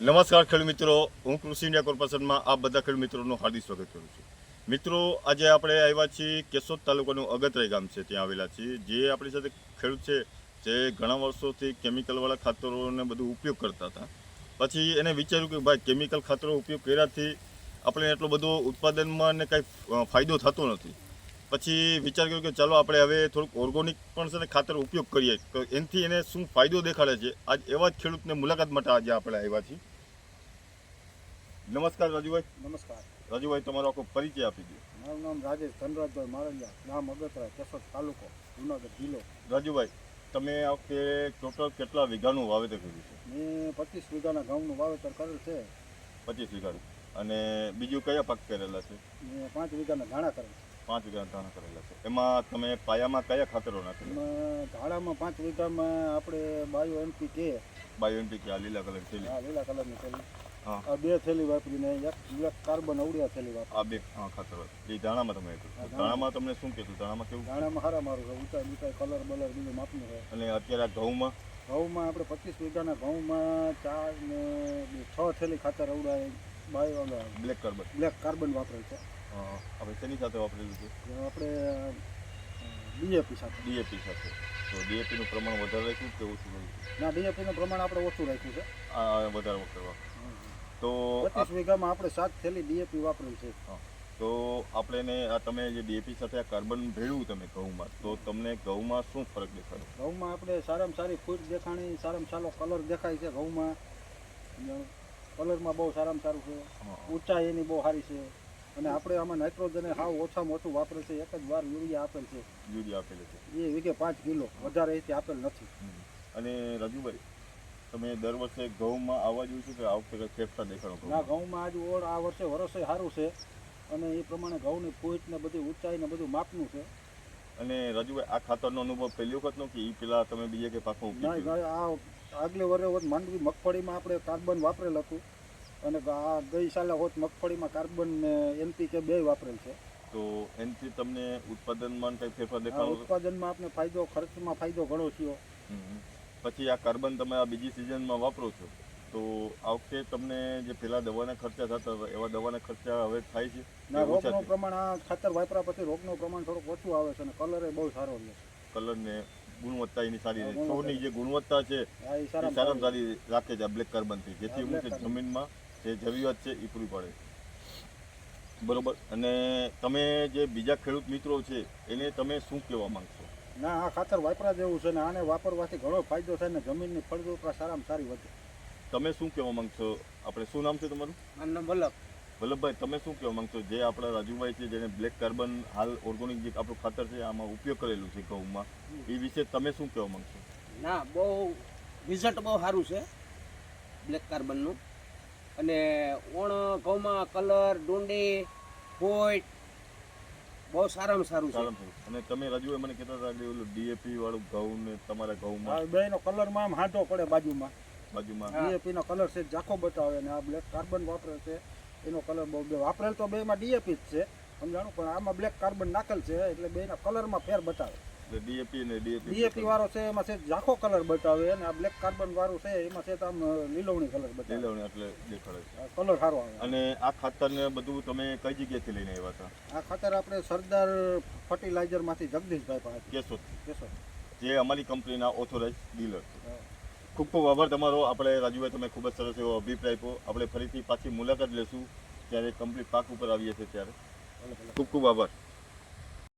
નમસ્કાર ખેડૂત મિત્રો. હું કૃષિ ઇન્ડિયા કોર્પોરેશનમાં આપ બધા ખેડૂત મિત્રોનું હાર્દિક સ્વાગત કરું છું. મિત્રો, આજે આપણે આવ્યા છીએ કેશોદ તાલુકાનું અગતરાઈ ગામ છે, ત્યાં આવેલા છીએ. જે આપણી સાથે ખેડૂત છે, જે ઘણા વર્ષોથી કેમિકલવાળા ખાતરોને બધું ઉપયોગ કરતા હતા. પછી એને વિચાર્યું કે ભાઈ, કેમિકલ ખાતરો ઉપયોગ કર્યાથી આપણે એટલો બધો ઉત્પાદનમાં ને કાંઈ ફાયદો થતો નથી. પછી વિચાર કર્યો કે ચાલો આપણે હવે થોડુંક ઓર્ગોનિક પણ છે ને ખાતર ઉપયોગ કરીએ. તો એનાથી એને શું ફાયદો દેખાડે છે? આજ એવા જ ખેડૂતને મુલાકાત માટે આજે આપણે આવ્યા છીએ. નમસ્કાર રાજુભાઈ. નમસ્કાર. રાજુભાઈ તમારો આખો પરિચય આપી દો. મારું નામ રાજેશ ધનરાજભાઈ મારલિયા ગામ અગતરા કેસોદ તાલુકો જુનાગઢ જિલ્લો. રાજુભાઈ તમે આ વખતે ટોટલ કેટલા વીઘાનું વાવેતર કર્યું છે? મેં પચીસ વીઘાના ઘઉંનું વાવેતર કરેલ છે. પચીસ વીઘાનું. અને બીજું કયા પાક કરેલા છે? મેં પાંચ વીઘાના ધાણા કરેલા છે. પાંચ વીઘાના ધાણા કરેલા છે. એમાં તમે પાયામાં કયા ખાતરો નાખેલા? ધાણામાં પાંચ વીઘામાં આપણે બાયો એમપી કે. બાયો એનપીકે આ લીલા કલર છે. લીલા કલરની હા આ બે થેલી વાપરીને એક કાર્બન અવડિયા થેલી વાપરી. આ બે હા ખાતર એ દાણામાં તમે કીધું. દાણામાં તમને શું કીધું? ધાણામાં કેવું? ધાણામાં હારા મારું છે ઊંચાઈ ઊંચાઈ કલર બલર બીજું માપનું છે. અને અત્યારે આ ઘઉંમાં? ઘઉંમાં આપણે પચીસ વીઘાના ઘઉંમાં ચાર ને છ થેલી ખાતર અવડાય bio black carbon. Black carbon વાપરે છે. આપણે શેની સાથે વાપરેલું છે? આપણે ડીએપી સાથે. ડીએપી સાથે. તો ડીએપીનું પ્રમાણ વધારે રાખ્યું કે ઓછું રાખ્યું? ના ડીએપીનું પ્રમાણ આપણે ઓછું રાખ્યું છે. વધારે કરવા તો પચીસ વીઘામાં આપણે સાત થેલી ડીએપી વાપરી છે. તો આપણે ને આ તમે જે ડીએપી સાથે આ કાર્બન ભેળવું તમે ઘઉંમાં તો તમને ઘઉંમાં શું ફરક દેખાડો? ઘઉંમાં આપણે સારામાં સારી ફૂટ દેખાણી સારામાં સારો કલર દેખાય છે ઘઉંમાં. કલરમાં બહુ સારામાં સારું છે. ઊંચાઈ એની બહુ સારી છે. અને આપણે આમાં નાઇટ્રોજન હાવ ઓછામાં ઓછું વાપરે છે. એક જ વાર યુરિયા આપેલ છે. યુરિયા આપેલ છે. એ વીઘે પાંચ કિલો. વધારે આપેલ નથી. અને રાજુભાઈ? તમે દર વર્ષે ઘઉંમાં આવવા જોયું છે કે આ વખતે ફેરફાર દેખાડો ના ઘઉંમાં? આજુ ઓળ આ વર્ષે વરસે સારું છે અને એ પ્રમાણે ઘઉંની ફૂટ ને બધી ઊંચાઈ ને બધું માપનું છે. અને રાજુભાઈ આ ખાતરનો અનુભવ પહેલી વખત નો કે એ પેલા તમે બીજે કે પાકમાં ના આ આગલે વર્ષે માંડવી મગફળીમાં આપણે કાર્બન વાપરેલ હતું અને આ ગઈ સાલે હોત મગફળીમાં કાર્બન ને એનપીકે બે વાપરેલ છે. તો એનથી તમને ઉત્પાદનમાં કંઈ ફેરફાર દેખાડો? ઉત્પાદનમાં આપણે ફાયદો ખર્ચમાં ફાયદો ઘણો થયો. પછી આ કાર્બન તમે આ બીજી સિઝનમાં વાપરો છો તો આ વખતે તમને જે પેલા દવાના ખર્ચા થતા હતા એવા દવાના ખર્ચા હવે થાય છે? ના રોગનું પ્રમાણ આ ખાતર વાપરા પછી રોગનું પ્રમાણ થોડુંક ઓછું આવે છે અને કલર એ બહુ સારો રહે છે. કલરને ગુણવત્તા એની સારી રહે છોડની જે ગુણવત્તા છે એ એ સારા સારામાં સારી રાખે છે આ બ્લેક કાર્બનથી જેથી હું છે. જમીનમાં જે જરૂરિયાત છે એ પૂરી પાડે. બરોબર? અને તમે જે બીજા ખેડૂત મિત્રો છે એને તમે શું કહેવા માંગશો? ના આ ખાતર વાપરા જેવું છે ને આને વાપરવાથી ઘણો ફાયદો થાય ને જમીનની ફળદ્રુપતા સારામાં સારી વધે. તમે શું કહેવા માંગશો આપણે શું નામ છે તમારું? મારું નામ વલ્લભ. વલ્લભભાઈ તમે શું કહેવા માંગશો જે આપણા રાજુભાઈ છે જેને બ્લેક કાર્બન હાલ ઓર્ગોનિક જે આપણું ખાતર છે આમાં ઉપયોગ કરેલું છે ઘઉંમાં એ વિશે તમે શું કહેવા માંગશો ના બહુ રિઝલ્ટ બહુ સારું છે બ્લેક કાર્બનનું. અને ઓણ ઘઉંમાં કલર ડુંડી ફોઈટ બહુ સારામાં સારું છે. અને તમે રાજુભાઈ મને કહેતા હતા કે ઓલું ડીએપી વાળું ઘઉં ને તમારા ઘઉંમાં ઘઉંમાં બેનો કલરમાં આમ હાંટો પડે બાજુમાં. બાજુમાં. ડીએપી નો કલર છે જાખો બતાવે અને આ બ્લેક કાર્બન વાપરે છે. એનો કલર બહુ બે વાપરેલ તો બેમાં ડીએપી જ છે સમજાણું? પણ આમાં બ્લેક કાર્બન નાખેલ છે એટલે બેના કલરમાં ફેર બતાવે. ડીએપી અને ડીએપી ડીએપી વાળો છે એમાં છે ઝાખો કલર બતાવે અને આ બ્લેક કાર્બન વાળો છે એમાં છે તો આમ લીલવણી કલર બતાવે. લીલવણી એટલે દેખાડે કલર સારો આવે. અને આ ખાતરને બધું તમે કઈ જગ્યાએથી લઈને આવ્યા હતા? આ ખાતર આપણે સરદાર ફર્ટિલાઇઝરમાંથી જગદીશભાઈ પાસે. કેશો કેશો જે અમારી કંપનીના ઓથોરાઇઝ ડીલર છે ખૂબ ખૂબ આભાર તમારો. આપણે રાજુભાઈ તમે ખૂબ જ સરસ એવો અભિપ્રાય આપ્યો. આપણે ફરીથી પાછી મુલાકાત લેશું ત્યારે કમ્પ્લીટ પાક ઉપર આવીએ છીએ ત્યારે. ખૂબ ખૂબ આભાર.